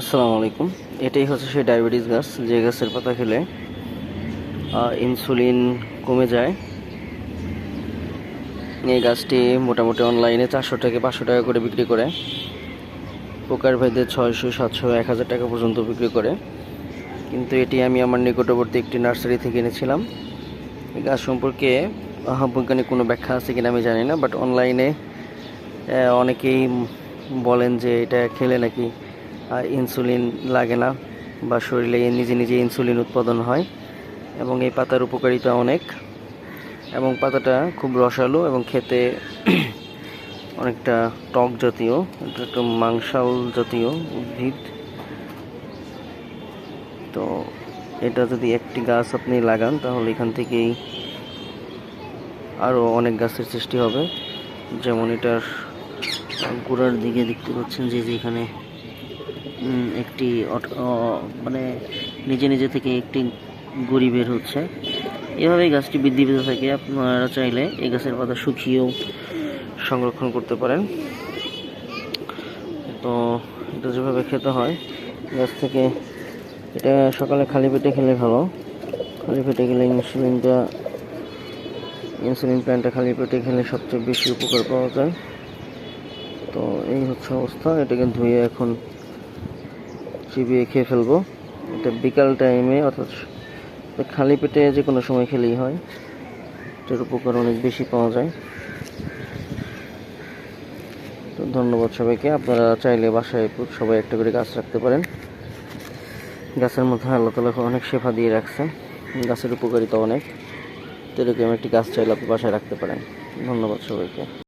আসসালামু আলাইকুম। এটাই হচ্ছে সেই ডায়াবেটিস গাছ, যে গাছের পাতা খেলে ইনসুলিন কমে যায়। এই গাছটি মোটামুটি অনলাইনে চারশো থেকে পাঁচশো টাকা করে বিক্রি করে। পোকার ভেদে ছয়শো, সাতশো, এক হাজার টাকা পর্যন্ত বিক্রি করে। কিন্তু এটি আমি আমার নিকটবর্তী একটি নার্সারি থেকে এনেছিলাম। এই গাছ সম্পর্কে বৈজ্ঞানিক কোনো ব্যাখ্যা আছে কিনা আমি জানি না বাট অনলাইনে অনেকেই বলেন যে এটা খেলে নাকি ইনসুলিন লাগে না বা শরীরে নিজে নিজে ইনসুলিন উৎপাদন হয় এবং এই পাতার উপকারিতা অনেক এবং পাতাটা খুব রসালো এবং খেতে অনেকটা টক জাতীয় এটা একটু মাংসাল জাতীয় উদ্ভিদ। তো এটা যদি একটি গাছ আপনি লাগান, তাহলে এখান থেকেই আরও অনেক গাছের সৃষ্টি হবে। যেমন এটার গোড়ার দিকে দেখতে পাচ্ছেন যে যেখানে একটি মানে নিজে নিজে থেকে একটি গুড়ি বের হচ্ছে। এভাবেই গাছটি বৃদ্ধি পেতে থাকে। আপনারা চাইলে এই গাছের পাতা শুকিয়েও সংরক্ষণ করতে পারেন। তো এটা যেভাবে খেতে হয়, গাছ থেকে এটা সকালে খালি পেটে খেলে ভালো। খালি পেটে খেলে ইনসুলিনটা, ইনসুলিন প্ল্যান্টটা খালি পেটে খেলে সবচেয়ে বেশি উপকার পাওয়া যায়। তো এই হচ্ছে অবস্থা। এটাকে ধুয়ে এখন চিবিয়ে খেয়ে ফেলব। এটা বিকাল টাইমে, অর্থাৎ খালি পেটে যে কোনো সময় খেলেই হয়। এটার উপকার অনেক বেশি পাওয়া যায়। তো ধন্যবাদ সবাইকে। আপনারা চাইলে বাসায় সবাই একটা করে গাছ রাখতে পারেন। গাছের মধ্যে আল্লাহ তালা অনেক শেফা দিয়ে রাখছেন। গাছের উপকারিতা অনেক। তো এরকম একটি গাছ চাইলে আপনি বাসায় রাখতে পারেন। ধন্যবাদ সবাইকে।